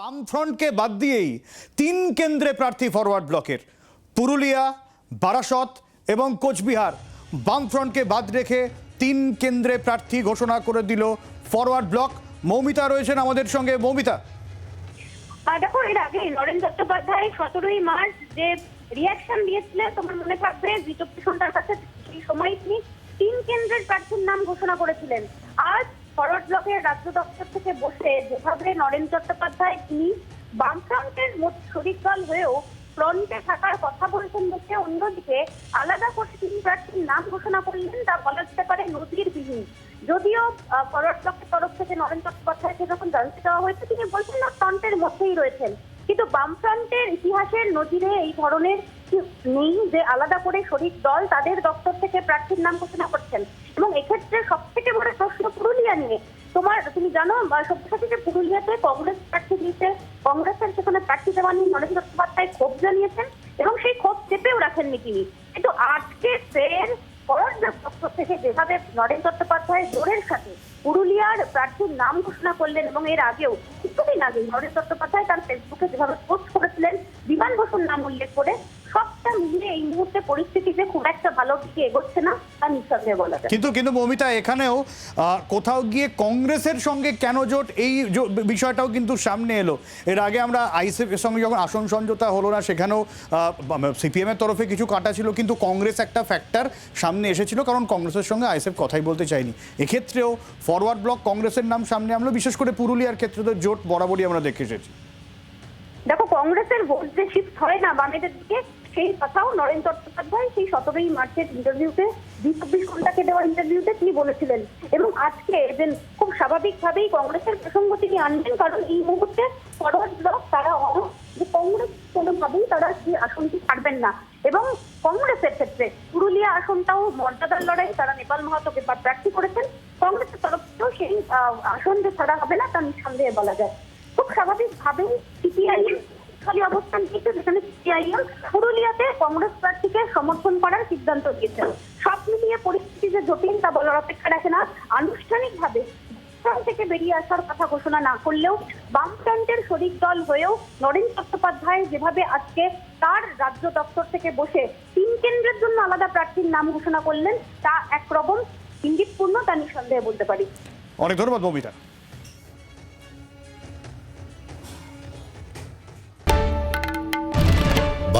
বামফ্রন্টকে বাদ দিয়েই তিন কেন্দ্রে প্রার্থী ফরওয়ার্ড ব্লকের পুরুলিয়া, বারাসত এবং কোচবিহার বামফ্রন্টকে বাদ রেখে তিন কেন্দ্রে প্রার্থী ঘোষণা করে দিল ফরওয়ার্ড ব্লক মৌমিতা রয়েছেন আমাদের সঙ্গে। মৌমিতা। দেখো, এর আগে নরেন চট্টোপাধ্যায় সতেরোই মার্চ যে রিয়াকশন দিয়েছিলেন, তোমার মনে থাকবে চব্বিশ কাছে সেই সময় তিনি তিন কেন্দ্রের প্রার্থীর নাম ঘোষণা করেছিলেন। আজ ফরওয়ার্ড ব্লকের রাজ্য দপ্তর থেকে বসে যেভাবে নরেন চট্টোপাধ্যায় তিনি বামফ্রন্টের মোট শরিক দল হয়েও ফ্রন্টে থাকার কথা বলেছেন দেখে অন্যদিকে আলাদা করে তিনি প্রার্থীর নাম ঘোষণা করলেন, তা বলা যেতে পারে নজিরবিহীন যদিও ফরওয়ার্ড ব্লকের তরফ থেকে নরেন চট্টোপাধ্যায়কে যখন জানতে দেওয়া হয়েছে, তিনি বলছেন না ফ্রন্টের মধ্যেই রয়েছেন। কিন্তু বামফ্রন্টের ইতিহাসের নজিরে এই ধরনের নেই যে আলাদা করে শরিক দল তাদের দপ্তর থেকে প্রার্থীর নাম ঘোষণা করছেন। এবং এক্ষেত্রে সব থেকে বড় প্রশ্ন পুরুলিয়া নিয়ে। তোমার, তুমি জানো সব্যসাচী যে পুরুলিয়াতে কংগ্রেস প্রার্থী দিয়েছে। কংগ্রেসের সেখানে প্রার্থী দেওয়া নিয়ে নরেন চট্টোপাধ্যায় ক্ষোভ জানিয়েছেন এবং সেই ক্ষোভ চেপেও রাখেননি তিনি। কিন্তু আজকে ফের দপ্তর থেকে যেভাবে নরেন চট্টোপাধ্যায় জোরের সাথে পুরুলিয়ার প্রার্থীর নাম ঘোষণা করলেন এবং এর আগেও কিছুদিন আগে নরেন চট্টোপাধ্যায় তার ফেসবুকে যেভাবে পোস্ট করেছিলেন, বিমান বসুর নাম উল্লেখ করে, সবটা মিলিয়ে এই মুহূর্তে পরিস্থিতিতে খুব দিকে এগোচ্ছে না তা নিঃসন্দেহে বলা যায়। কিন্তু কিন্তু মৌমিতা এখানেও কোথাও গিয়ে কংগ্রেসের সঙ্গে কেন জোট? এই বিষয়টাও কিন্তু সামনে এলো। এর আগে আমরা আইসিএফ এর সঙ্গে যখন আসন সমঝোতা হলো না সেখানেও সিপিএম এর তরফে কিছু কাটা ছিল কিন্তু কংগ্রেস একটা ফ্যাক্টর সামনে এসেছিল কারণ কংগ্রেসের সঙ্গে আইসিএফ কথাই বলতে চাইনি। এক্ষেত্রেও ফরওয়ার্ড ব্লক কংগ্রেসের নাম সামনে আনলো বিশেষ করে পুরুলিয়ার ক্ষেত্রে তো জোট বরাবরই আমরা দেখে এসেছি। দেখো কংগ্রেসের ভোট যে শিফট হয় না বামেদের দিকে সেই কথাও নরেন চট্টোপাধ্যায় সেই সতেরোই মার্চের ইন্টারভিউতে চব্বিশ ঘন্টাকে দেওয়া ইন্টারভিউতে তিনি বলেছিলেন। এবং আজকে যে খুব স্বাভাবিকভাবেই কংগ্রেসের প্রসঙ্গ তিনি আনবেন, কারণ এই মুহূর্তে ফরওয়ার্ড ব্লক তারা অন- যে কংগ্রেস কোনোভাবেই তারা সেই আসনটি ছাড়বেন না। এবং কংগ্রেসের ক্ষেত্রে পুরুলিয়া আসনটাও মর্যাদার লড়াই, তারা নেপাল মাহাতোকে প্রার্থী করেছেন, কংগ্রেসের তরফ থেকেও সেই আসন যে ছাড়া হবে না তা নিঃসন্দেহে বলা যায়। খুব স্বাভাবিকভাবেই সিপিআইএম অবস্থান নিয়েছে যেখানে সিপিআইএম পুরুলিয়াতে কংগ্রেস প্রার্থীকে সমর্থন করার সিদ্ধান্ত সব মিলিয়ে পরিস্থিতি যে জটিল তা বলার অপেক্ষা রাখে না। আনুষ্ঠানিকভাবে থেকে বেরিয়ে আসার কথা ঘোষণা না করলেও বামফ্রন্টের শরিক দল হয়েও নরেন চট্টোপাধ্যায় যেভাবে আজকে তার রাজ্য দপ্তর থেকে বসে তিন কেন্দ্রের জন্য আলাদা প্রার্থীর নাম ঘোষণা করলেন, তা একরকম ইঙ্গিতপূর্ণ তা নিঃসন্দেহে বলতে পারি। অনেক ধন্যবাদ